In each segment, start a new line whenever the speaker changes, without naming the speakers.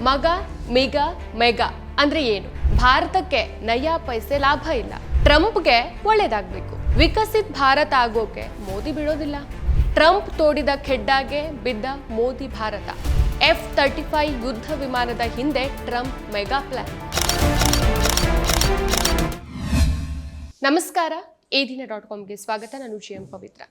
ಮಗ, ಮಿಗ, ಮೆಗ ಅಂದ್ರೆ ಏನು? ಭಾರತಕ್ಕೆ ನಯಾ ಪೈಸೆ ಲಾಭ ಇಲ್ಲ. ಟ್ರಂಪ್ಗೆ ಒಳ್ಳೇದಾಗ್ಬೇಕು. ವಿಕಸಿತ ಭಾರತ ಆಗೋಕೆ ಮೋದಿ ಬಿಡೋದಿಲ್ಲ. ಟ್ರಂಪ್ ತೋಡಿದ ಖೆಡ್ಡಾಗೆ ಬಿದ್ದ Modi Bharat. F thirty five ಯುದ್ಧ ವಿಮಾನದ ಹಿಂದೆ ಟ್ರಂಪ್ ಮೆಗಾ ಪ್ಲಾನ್. ನಮಸ್ಕಾರ. ಈ ದಿನ ಡಾಟ್ ಕಾಮ್ಗೆ ಸ್ವಾಗತ. ನಾನು ಜಿ ಎಂ ಪವಿತ್ರ.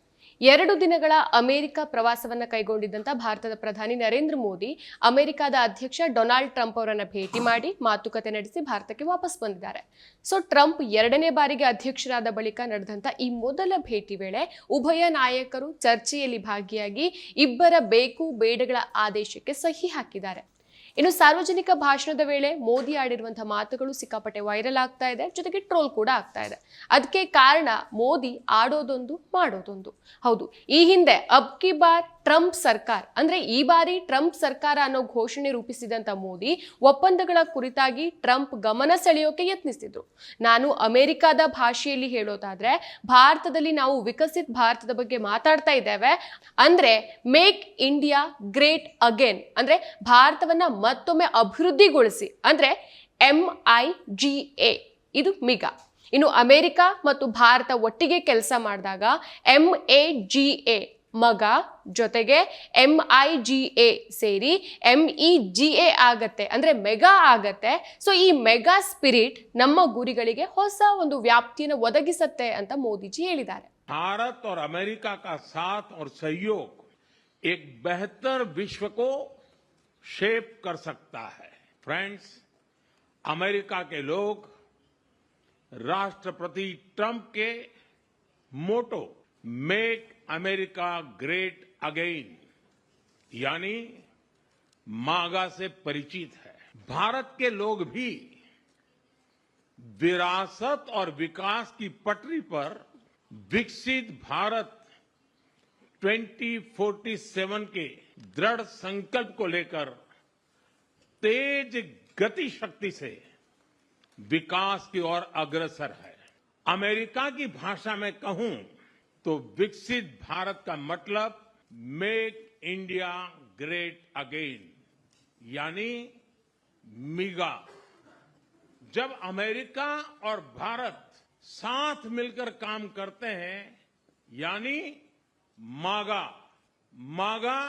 ಎರಡು ದಿನಗಳ ಅಮೆರಿಕ ಪ್ರವಾಸವನ್ನು ಕೈಗೊಂಡಿದ್ದಂತ ಭಾರತದ ಪ್ರಧಾನಿ ನರೇಂದ್ರ ಮೋದಿ, ಅಮೆರಿಕದ ಅಧ್ಯಕ್ಷ ಡೊನಾಲ್ಡ್ ಟ್ರಂಪ್ ಅವರನ್ನು ಭೇಟಿ ಮಾಡಿ ಮಾತುಕತೆ ನಡೆಸಿ ಭಾರತಕ್ಕೆ ವಾಪಸ್ ಬಂದಿದ್ದಾರೆ. ಸೊ, ಟ್ರಂಪ್ ಎರಡನೇ ಬಾರಿಗೆ ಅಧ್ಯಕ್ಷರಾದ ಬಳಿಕ ನಡೆದಂಥ ಈ ಮೊದಲ ಭೇಟಿ ವೇಳೆ ಉಭಯ ನಾಯಕರು ಚರ್ಚೆಯಲ್ಲಿ ಭಾಗಿಯಾಗಿ ಇಬ್ಬರ ಬೇಕು ಬೇಡಗಳ ಆದೇಶಕ್ಕೆ ಸಹಿ ಹಾಕಿದ್ದಾರೆ. ಇನ್ನು ಸಾರ್ವಜನಿಕ ಭಾಷಣದ ವೇಳೆ ಮೋದಿ ಆಡಿರುವಂತಹ ಮಾತುಗಳು ಸಿಕ್ಕಾಪಟ್ಟೆ ವೈರಲ್ ಆಗ್ತಾ ಇದೆ. ಜೊತೆಗೆ ಟ್ರೋಲ್ ಕೂಡ ಆಗ್ತಾ ಇದೆ. ಅದಕ್ಕೆ ಕಾರಣ ಮೋದಿ ಆಡೋದೊಂದು ಮಾಡೋದೊಂದು. ಹೌದು, ಈ ಹಿಂದೆ ಅಬ್ ಕಿ ಬಾರ್ ಟ್ರಂಪ್ ಸರ್ಕಾರ, ಅಂದ್ರೆ ಈ ಬಾರಿ ಟ್ರಂಪ್ ಸರ್ಕಾರ ಅನ್ನೋ ಘೋಷಣೆ ರೂಪಿಸಿದಂತ ಮೋದಿ ಒಪ್ಪಂದಗಳ ಕುರಿತಾಗಿ ಟ್ರಂಪ್ ಗಮನ ಸೆಳೆಯೋಕೆ ಯತ್ನಿಸಿದ್ರು ನಾನು ಅಮೆರಿಕಾದ ಭಾಷೆಯಲ್ಲಿ ಹೇಳೋದಾದ್ರೆ, ಭಾರತದಲ್ಲಿ ನಾವು ವಿಕಸಿತ ಭಾರತದ ಬಗ್ಗೆ ಮಾತಾಡ್ತಾ ಇದ್ದೇವೆ. ಅಂದ್ರೆ, ಮೇಕ್ ಇಂಡಿಯಾ ಗ್ರೇಟ್ ಅಗೇನ್, ಅಂದ್ರೆ ಭಾರತವನ್ನ ಮತ್ತೊಮ್ಮೆ ಅಭಿವೃದ್ಧಿಗೊಳಿಸಿ, ಅಂದ್ರೆ ಎಂ ಐ ಜಿ ಎ, ಇದು ಮಿಗ. ಇನ್ನು ಅಮೆರಿಕ ಮತ್ತು ಭಾರತ ಒಟ್ಟಿಗೆ ಕೆಲಸ ಮಾಡಿದಾಗ, ಎಂ ಎ ಜಿ ಎ ಮಗ ಜೊತೆಗೆ ಎಂ ಐ ಜಿ ಎ ಸೇರಿ ಎಂ ಇ ಜಿ ಎ ಆಗತ್ತೆ ಅಂದ್ರೆ ಮೆಗಾ ಆಗತ್ತೆ ಸೊ ಈ ಮೆಗಾ ಸ್ಪಿರಿಟ್ ನಮ್ಮ ಗುರಿಗಳಿಗೆ ಹೊಸ ಒಂದು ವ್ಯಾಪ್ತಿಯನ್ನು ಒದಗಿಸತ್ತೆ ಅಂತ ಮೋದಿಜಿ ಹೇಳಿದ್ದಾರೆ
भारत और अमेरिका का साथ और सहयोग एक बेहतर विश्व को शेप कर सकता है फ्रेंड्स अमेरिका के लोग राष्ट्रपति ट्रंप के मोटो मेक अमेरिका ग्रेट अगेन, यानी मागा से परिचित है। भारत के लोग भी विरासत और विकास की पटरी पर विकसित भारत 2047 के दृढ़ संकल्प को लेकर तेज गति शक्ति से विकास की ओर अग्रसर है। अमेरिका की भाषा में कहूँ तो विकसित भारत का मतलब मेक इंडिया ग्रेट अगेन यानी मिगा जब अमेरिका और भारत साथ मिलकर काम करते हैं, यानी मागा। मागा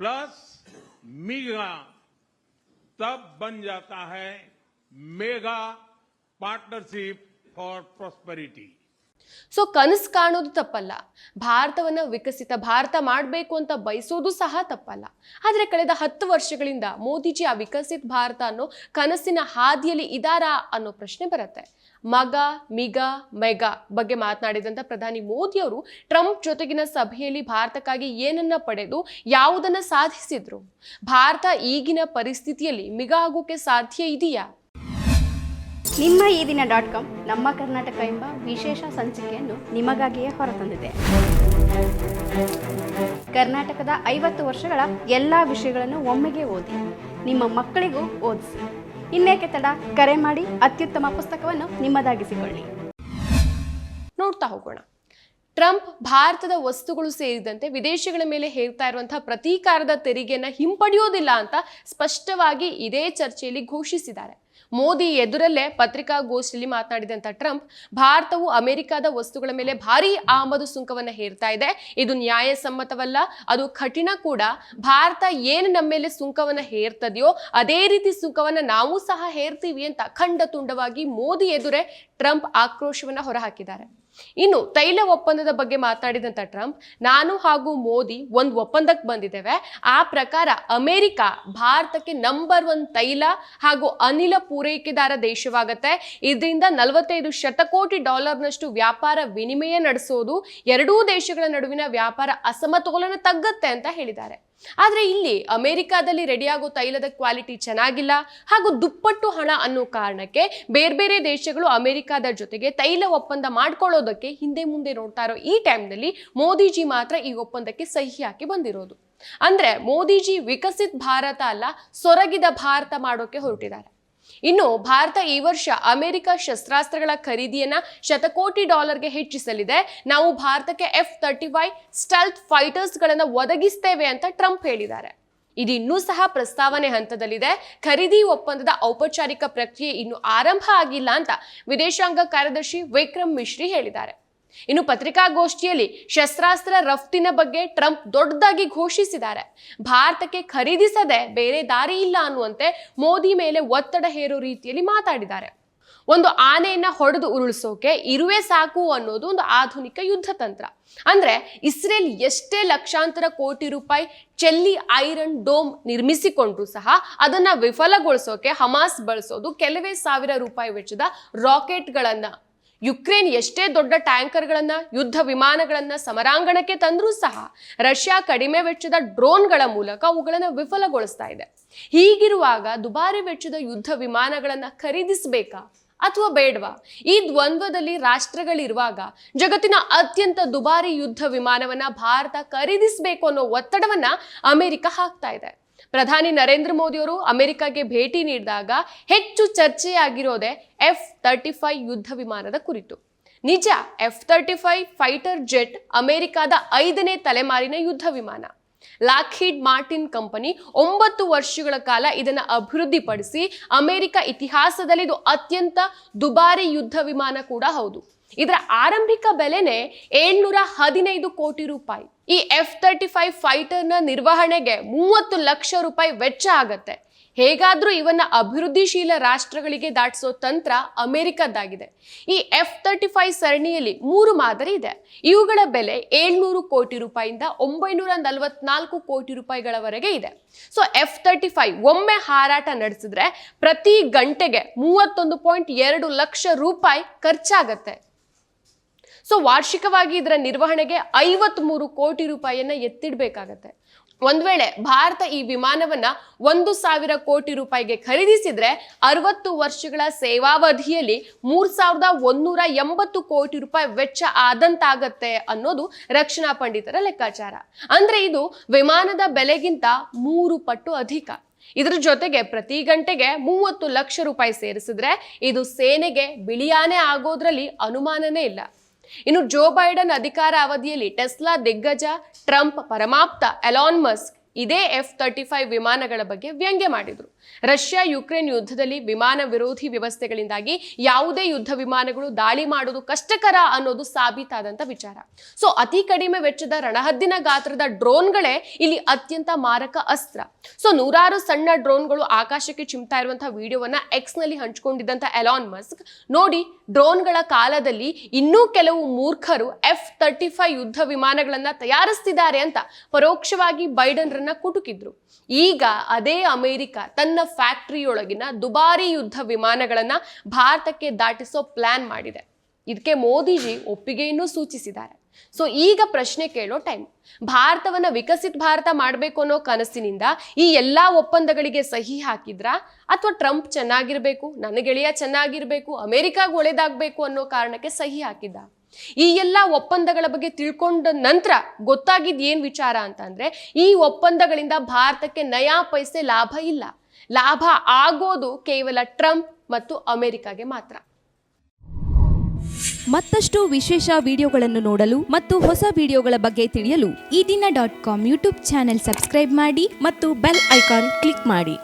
प्लस मीगा तब बन जाता है mega partnership for prosperity
so ಕನಸು ಕಾಣೋದು ತಪ್ಪಲ್ಲ. ಭಾರತವನ್ನ ವಿಕಸಿತ, ಭಾರತ ಮಾಡಬೇಕು ಅಂತ ಬಯಸೋದು ಸಹ ತಪ್ಪಲ್ಲ. ಆದರೆ ಕಳೆದ ಹತ್ತು ವರ್ಷಗಳಿಂದ ಮೋದಿಜಿ ಆ ವಿಕಸಿತ ಭಾರತ ಅನ್ನೋ ಕನಸಿನ ಹಾದಿಯಲ್ಲಿ ಇದಾರಾ ಅನ್ನೋ ಪ್ರಶ್ನೆ ಬರುತ್ತೆ. ಮಗ, ಮಿಗ, ಮೆಗ ಬಗ್ಗೆ ಮಾತನಾಡಿದಂಥ ಪ್ರಧಾನಿ ಮೋದಿ ಅವರು ಟ್ರಂಪ್ ಜೊತೆಗಿನ ಸಭೆಯಲ್ಲಿ ಭಾರತಕ್ಕಾಗಿ ಏನನ್ನ ಪಡೆದು ಯಾವುದನ್ನ ಸಾಧಿಸಿದ್ರು? ಭಾರತ ಈಗಿನ ಪರಿಸ್ಥಿತಿಯಲ್ಲಿ ಮಿಗ ಆಗೋಕೆ ಸಾಧ್ಯ ಇದೆಯಾ?
ನಿಮ್ಮ ಈ ದಿನ ಡಾಟ್ ಕಾಮ್ ನಮ್ಮ ಕರ್ನಾಟಕ ಎಂಬ ವಿಶೇಷ ಸಂಚಿಕೆಯನ್ನು ನಿಮಗಾಗಿಯೇ ಹೊರತಂದಿದೆ. ಕರ್ನಾಟಕದ ಐವತ್ತು ವರ್ಷಗಳ ಎಲ್ಲ ವಿಷಯಗಳನ್ನು ಒಮ್ಮೆಗೆ ಓದಿ, ನಿಮ್ಮ ಮಕ್ಕಳಿಗೂ ಓದಿಸಿ. ಇನ್ನೇಕೆ ತಡ? ಕರೆ ಮಾಡಿ, ಅತ್ಯುತ್ತಮ ಪುಸ್ತಕವನ್ನು ನಿಮ್ಮದಾಗಿಸಿಕೊಳ್ಳಿ.
ನೋಡ್ತಾ ಹೋಗೋಣ. ಟ್ರಂಪ್ ಭಾರತದ ವಸ್ತುಗಳು ಸೇರಿದಂತೆ ವಿದೇಶಗಳ ಮೇಲೆ ಹೇರ್ತಾ ಇರುವಂತಹ ಪ್ರತೀಕಾರದ ತೆರಿಗೆಯನ್ನು ಹಿಂಪಡೆಯೋದಿಲ್ಲ ಅಂತ ಸ್ಪಷ್ಟವಾಗಿ ಇದೇ ಚರ್ಚೆಯಲ್ಲಿ ಘೋಷಿಸಿದ್ದಾರೆ. ಮೋದಿ ಎದುರಲ್ಲೇ ಪತ್ರಿಕಾಗೋಷ್ಠಿಯಲ್ಲಿ ಮಾತನಾಡಿದಂಥ ಟ್ರಂಪ್, ಭಾರತವು ಅಮೆರಿಕದ ವಸ್ತುಗಳ ಮೇಲೆ ಭಾರಿ ಆಮದು ಸುಂಕವನ್ನು ಹೇರ್ತಾ ಇದೆ. ಇದು ನ್ಯಾಯಸಮ್ಮತವಲ್ಲ, ಅದು ಕಠಿಣ ಕೂಡ. ಭಾರತ ಏನು ನಮ್ಮ ಮೇಲೆ ಸುಂಕವನ್ನು ಹೇರ್ತದೆಯೋ, ಅದೇ ರೀತಿ ಸುಂಕವನ್ನು ನಾವು ಸಹ ಹೇರ್ತೀವಿ ಅಂತ ಅಖಂಡ ತುಂಡವಾಗಿ ಮೋದಿ ಎದುರೇ ಟ್ರಂಪ್ ಆಕ್ರೋಶವನ್ನು ಹೊರಹಾಕಿದ್ದಾರೆ. ಇನ್ನು ತೈಲ ಒಪ್ಪಂದದ ಬಗ್ಗೆ ಮಾತನಾಡಿದಂತ ಟ್ರಂಪ್, ನಾನು ಹಾಗೂ ಮೋದಿ ಒಂದು ಒಪ್ಪಂದಕ್ಕೆ ಬಂದಿದ್ದೇವೆ. ಆ ಪ್ರಕಾರ ಅಮೆರಿಕ ಭಾರತಕ್ಕೆ ನಂಬರ್ ಒನ್ ತೈಲ ಹಾಗೂ ಅನಿಲ ಪೂರೈಕೆದಾರ ದೇಶವಾಗತ್ತೆ. ಇದರಿಂದ ನಲವತ್ತೈದು ಶತಕೋಟಿ ಡಾಲರ್ನಷ್ಟು ವ್ಯಾಪಾರ ವಿನಿಮಯ ನಡೆಸೋದು ಎರಡೂ ದೇಶಗಳ ನಡುವಿನ ವ್ಯಾಪಾರ ಅಸಮತೋಲನ ತಗ್ಗತ್ತೆ ಅಂತ ಹೇಳಿದ್ದಾರೆ. ಆದ್ರೆ ಇಲ್ಲಿ ಅಮೆರಿಕಾದಲ್ಲಿ ರೆಡಿಯಾಗೋ ತೈಲದ ಕ್ವಾಲಿಟಿ ಚೆನ್ನಾಗಿಲ್ಲ. ಹಾಗೂ ದುಪ್ಪಟ್ಟು ಹಣ ಅನ್ನೋ ಕಾರಣಕ್ಕೆ ಬೇರೆ ಬೇರೆ ದೇಶಗಳು ಅಮೆರಿಕಾದ ಜೊತೆಗೆ ತೈಲ ಒಪ್ಪಂದ ಮಾಡ್ಕೊಳ್ಳೋದಕ್ಕೆ ಹಿಂದೆ ಮುಂದೆ ನೋಡ್ತಾ ಇರೋ ಈ ಟೈಮ್ನಲ್ಲಿ ಮೋದಿಜಿ ಮಾತ್ರ ಈ ಒಪ್ಪಂದಕ್ಕೆ ಸಹಿ ಹಾಕಿ ಬಂದಿರೋದು. ಅಂದ್ರೆ ಮೋದಿಜಿ ವಿಕಸಿತ ಭಾರತ ಅಲ್ಲ, ಸೊರಗಿದ ಭಾರತ ಮಾಡೋಕೆ ಹೊರಟಿದ್ದಾರೆ. ಇನ್ನು ಭಾರತ ಈ ವರ್ಷ ಅಮೆರಿಕ ಶಸ್ತ್ರಾಸ್ತ್ರಗಳ ಖರೀದಿಯನ್ನ ಶತಕೋಟಿ ಡಾಲರ್ಗೆ ಹೆಚ್ಚಿಸಲಿದೆ. ನಾವು ಭಾರತಕ್ಕೆ F thirty five stealth fighters ಗಳನ್ನ ಒದಗಿಸ್ತೇವೆ ಅಂತ ಟ್ರಂಪ್ ಹೇಳಿದ್ದಾರೆ. ಇದು ಇನ್ನೂ ಸಹ ಪ್ರಸ್ತಾವನೆ ಹಂತದಲ್ಲಿದೆ. ಖರೀದಿ ಒಪ್ಪಂದದ ಔಪಚಾರಿಕ ಪ್ರಕ್ರಿಯೆ ಇನ್ನು ಆರಂಭ ಆಗಿಲ್ಲ ಅಂತ ವಿದೇಶಾಂಗ ಕಾರ್ಯದರ್ಶಿ ವಿಕ್ರಮ್ ಮಿಶ್ರಿ ಹೇಳಿದ್ದಾರೆ. ಇನ್ನು ಪತ್ರಿಕಾಗೋಷ್ಠಿಯಲ್ಲಿ ಶಸ್ತ್ರಾಸ್ತ್ರ ರಫ್ತಿನ ಬಗ್ಗೆ ಟ್ರಂಪ್ ದೊಡ್ಡದಾಗಿ ಘೋಷಿಸಿದ್ದಾರೆ. ಭಾರತಕ್ಕೆ ಖರೀದಿಸದೆ ಬೇರೆ ದಾರಿ ಇಲ್ಲ ಅನ್ನುವಂತೆ ಮೋದಿ ಮೇಲೆ ಒತ್ತಡ ಹೇರೋ ರೀತಿಯಲ್ಲಿ ಮಾತಾಡಿದ್ದಾರೆ. ಒಂದು ಆನೆಯನ್ನ ಹೊಡೆದು ಉರುಳಿಸೋಕೆ ಇರುವೆ ಸಾಕು ಅನ್ನೋದು ಒಂದು ಆಧುನಿಕ ಯುದ್ಧ ತಂತ್ರ. ಅಂದ್ರೆ ಇಸ್ರೇಲ್ ಎಷ್ಟೇ ಲಕ್ಷಾಂತರ ಕೋಟಿ ರೂಪಾಯಿ ಚೆಲ್ಲಿ ಐರನ್ ಡೋಮ್ ನಿರ್ಮಿಸಿಕೊಂಡ್ರು ಸಹ ಅದನ್ನ ವಿಫಲಗೊಳಿಸೋಕೆ ಹಮಾಸ್ ಬಳಸೋದು ಕೆಲವೇ ಸಾವಿರ ರೂಪಾಯಿ ವೆಚ್ಚದ ರಾಕೆಟ್ಗಳನ್ನ ಯುಕ್ರೇನ್ ಎಷ್ಟೇ ದೊಡ್ಡ ಟ್ಯಾಂಕರ್ಗಳನ್ನು, ಯುದ್ಧ ವಿಮಾನಗಳನ್ನು ಸಮರಾಂಗಣಕ್ಕೆ ತಂದರೂ ಸಹ ರಷ್ಯಾ ಕಡಿಮೆ ವೆಚ್ಚದ ಡ್ರೋನ್ಗಳ ಮೂಲಕ ಅವುಗಳನ್ನು ವಿಫಲಗೊಳಿಸ್ತಾ ಇದೆ. ಹೀಗಿರುವಾಗ ದುಬಾರಿ ವೆಚ್ಚದ ಯುದ್ಧ ವಿಮಾನಗಳನ್ನು ಖರೀದಿಸಬೇಕಾ ಅಥವಾ ಬೇಡವಾ? ಈ ದ್ವಂದ್ವದಲ್ಲಿ ರಾಷ್ಟ್ರಗಳಿರುವಾಗ ಜಗತ್ತಿನ ಅತ್ಯಂತ ದುಬಾರಿ ಯುದ್ಧ ವಿಮಾನವನ್ನ ಭಾರತ ಖರೀದಿಸಬೇಕು ಅನ್ನೋ ಒತ್ತಡವನ್ನ ಅಮೆರಿಕ ಹಾಕ್ತಾ ಇದೆ. ಪ್ರಧಾನಿ ನರೇಂದ್ರ ಮೋದಿ ಅವರು ಅಮೆರಿಕಾಗೆ ಭೇಟಿ ನೀಡಿದಾಗ ಹೆಚ್ಚು ಚರ್ಚೆಯಾಗಿರೋದೇ ಎಫ್ ತರ್ಟಿ ಫೈವ್ ಯುದ್ಧ ವಿಮಾನದ ಕುರಿತು. ನಿಜ F thirty five fighter jet ಅಮೆರಿಕಾದ ಐದನೇ ತಲೆಮಾರಿನ ಯುದ್ಧ ವಿಮಾನ. ಲಾಕ್ಹೀಡ್ ಮಾರ್ಟಿನ್ ಕಂಪನಿ ಒಂಬತ್ತು ವರ್ಷಗಳ ಕಾಲ ಇದನ್ನು ಅಭಿವೃದ್ಧಿಪಡಿಸಿ ಅಮೆರಿಕ ಇತಿಹಾಸದಲ್ಲಿ ಅತ್ಯಂತ ದುಬಾರಿ ಯುದ್ಧ ವಿಮಾನ ಕೂಡ ಹೌದು. ಇದರ ಆರಂಭಿಕ ಬೆಲೆನೇ ಏಳ್ನೂರ ಹದಿನೈದು ಕೋಟಿ ರೂಪಾಯಿ. ಈ ಎಫ್ ತರ್ಟಿ ಫೈವ್ ಫೈಟರ್ನ ನಿರ್ವಹಣೆಗೆ ಮೂವತ್ತು ಲಕ್ಷ ರೂಪಾಯಿ ವೆಚ್ಚ ಆಗತ್ತೆ. ಹೇಗಾದರೂ ಇವನ್ನ ಅಭಿವೃದ್ಧಿಶೀಲ ರಾಷ್ಟ್ರಗಳಿಗೆ ದಾಟಿಸೋ ತಂತ್ರ ಅಮೆರಿಕದ್ದಾಗಿದೆ. ಈ ಎಫ್ ತರ್ಟಿ ಫೈವ್ ಸರಣಿಯಲ್ಲಿ ಮೂರು ಮಾದರಿ ಇದೆ. ಇವುಗಳ ಬೆಲೆ ಏಳ್ನೂರು ಕೋಟಿ ರೂಪಾಯಿಂದ ಒಂಬೈನೂರ ನಲವತ್ನಾಲ್ಕು ಕೋಟಿ ರೂಪಾಯಿಗಳವರೆಗೆ ಇದೆ. ಸೊ ಎಫ್ ತರ್ಟಿ ಫೈವ್ ಒಮ್ಮೆ ಹಾರಾಟ ನಡೆಸಿದ್ರೆ ಪ್ರತಿ ಗಂಟೆಗೆ ಮೂವತ್ತೊಂದು ಪಾಯಿಂಟ್ ಎರಡು ಲಕ್ಷ ರೂಪಾಯಿ ಖರ್ಚಾಗತ್ತೆ. ಸೊ ವಾರ್ಷಿಕವಾಗಿ ಇದರ ನಿರ್ವಹಣೆಗೆ ಐವತ್ತ್ ಮೂರು ಕೋಟಿ ರೂಪಾಯಿಯನ್ನ ಎತ್ತಿಡ್ಬೇಕಾಗತ್ತೆ. ಒಂದ್ ವೇಳೆ ಭಾರತ ಈ ವಿಮಾನವನ್ನ ಒಂದು ಸಾವಿರ ಕೋಟಿ ರೂಪಾಯಿಗೆ ಖರೀದಿಸಿದ್ರೆ ಅರವತ್ತು ವರ್ಷಗಳ ಸೇವಾವಧಿಯಲ್ಲಿ ಮೂರ್ ಸಾವಿರದ ಒಂದೂರ ಎಂಬತ್ತು ಕೋಟಿ ರೂಪಾಯಿ ವೆಚ್ಚ ಆದಂತಾಗತ್ತೆ ಅನ್ನೋದು ರಕ್ಷಣಾ ಪಂಡಿತರ ಲೆಕ್ಕಾಚಾರ. ಅಂದ್ರೆ ಇದು ವಿಮಾನದ ಬೆಲೆಗಿಂತ ಮೂರು ಪಟ್ಟು ಅಧಿಕ. ಇದ್ರ ಜೊತೆಗೆ ಪ್ರತಿ ಗಂಟೆಗೆ ಮೂವತ್ತು ಲಕ್ಷ ರೂಪಾಯಿ ಸೇರಿಸಿದ್ರೆ ಇದು ಸೇನೆಗೆ ಬಿಳಿಯಾನೆ ಆಗೋದ್ರಲ್ಲಿ ಅನುಮಾನನೇ ಇಲ್ಲ. ಇನ್ನು ಜೋ ಬೈಡನ್ ಅಧಿಕಾರ ಅವಧಿಯಲ್ಲಿ ಟೆಸ್ಲಾ ದಿಗ್ಗಜ ಟ್ರಂಪ್ ಪರಮಾಪ್ತ ಎಲಾನ್ ಮಸ್ಕ್ ಇದೇ ಎಫ್ ತರ್ಟಿ ಫೈವ್ ವಿಮಾನಗಳ ಬಗ್ಗೆ ವ್ಯಂಗ್ಯ ಮಾಡಿದರು. ರಷ್ಯಾ ಯುಕ್ರೇನ್ ಯುದ್ಧದಲ್ಲಿ ವಿಮಾನ ವಿರೋಧಿ ವ್ಯವಸ್ಥೆಗಳಿಂದಾಗಿ ಯಾವುದೇ ಯುದ್ಧ ವಿಮಾನಗಳು ದಾಳಿ ಮಾಡೋದು ಕಷ್ಟಕರ ಅನ್ನೋದು ಸಾಬೀತಾದಂತ ವಿಚಾರ. ಸೊ, ಅತಿ ಕಡಿಮೆ ವೆಚ್ಚದ ರಣಹದ್ದಿನ ಗಾತ್ರದ ಡ್ರೋನ್ಗಳೇ ಇಲ್ಲಿ ಅತ್ಯಂತ ಮಾರಕ ಅಸ್ತ್ರ. ಸೊ, ನೂರಾರು ಸಣ್ಣ ಡ್ರೋನ್ಗಳು ಆಕಾಶಕ್ಕೆ ಚಿಮ್ತಾ ಇರುವಂತಹ ವಿಡಿಯೋವನ್ನ ಎಕ್ಸ್ನಲ್ಲಿ ಹಂಚಿಕೊಂಡಿದ್ದಂತ ಎಲಾನ್ ಮಸ್ಕ್ ನೋಡಿ, ಡ್ರೋನ್ಗಳ ಕಾಲದಲ್ಲಿ ಇನ್ನೂ ಕೆಲವು ಮೂರ್ಖರು ಎಫ್ ತರ್ಟಿ ಫೈವ್ ಯುದ್ಧ ವಿಮಾನಗಳನ್ನ ತಯಾರಿಸ್ತಿದ್ದಾರೆ ಅಂತ ಪರೋಕ್ಷವಾಗಿ ಬೈಡನ್ ರನ್ನ ಕುಟುಕಿದ್ರು. ಈಗ ಅದೇ ಅಮೆರಿಕ ತನ್ನ ಫ್ಯಾಕ್ಟರಿಯೊಳಗಿನ ದುಬಾರಿ ಯುದ್ಧ ವಿಮಾನಗಳನ್ನ ಭಾರತಕ್ಕೆ ದಾಟಿಸೋ ಪ್ಲಾನ್ ಮಾಡಿದೆ. ಇದಕ್ಕೆ ಮೋದಿಜಿ ಒಪ್ಪಿಗೆಯನ್ನು ಸೂಚಿಸಿದ್ದಾರೆ. ಸೊ ಈಗ ಪ್ರಶ್ನೆ ಕೇಳೋ ಟೈಮ್ ಭಾರತವನ್ನ ವಿಕಸಿತ ಭಾರತ ಮಾಡಬೇಕು ಅನ್ನೋ ಕನಸಿನಿಂದ ಈ ಎಲ್ಲಾ ಒಪ್ಪಂದಗಳಿಗೆ ಸಹಿ ಹಾಕಿದ್ರ? ಅಥವಾ ಟ್ರಂಪ್ ಚೆನ್ನಾಗಿರ್ಬೇಕು, ನನ್ನ ಗೆಳೆಯ ಚೆನ್ನಾಗಿರ್ಬೇಕು, ಅಮೆರಿಕಾಗ ಒಳ್ಳೇದಾಗಬೇಕು ಅನ್ನೋ ಕಾರಣಕ್ಕೆ ಸಹಿ ಹಾಕಿದ್ದ? ಈ ಎಲ್ಲ ಒಪ್ಪಂದಗಳ ಬಗ್ಗೆ ತಿಳ್ಕೊಂಡ ನಂತರ ಗೊತ್ತಾಗಿದ್ ಏನು ವಿಚಾರ ಅಂತಂದ್ರೆ ಈ ಒಪ್ಪಂದಗಳಿಂದ ಭಾರತಕ್ಕೆ ನಯಾ ಪೈಸೆ ಲಾಭ ಇಲ್ಲ. ಲಾಭ ಆಗೋದು ಕೇವಲ ಟ್ರಂಪ್ ಮತ್ತು ಅಮೆರಿಕಾಗೆ ಮಾತ್ರ.
ಮತ್ತಷ್ಟು ವಿಶೇಷ ವಿಡಿಯೋಗಳನ್ನು ನೋಡಲು ಮತ್ತು ಹೊಸ ವಿಡಿಯೋಗಳ ಬಗ್ಗೆ ತಿಳಿಯಲು
Eedina dot com YouTube channel subscribe ಮಾಡಿ
ಮತ್ತು ಬೆಲ್ ಐಕಾನ್ ಕ್ಲಿಕ್ ಮಾಡಿ.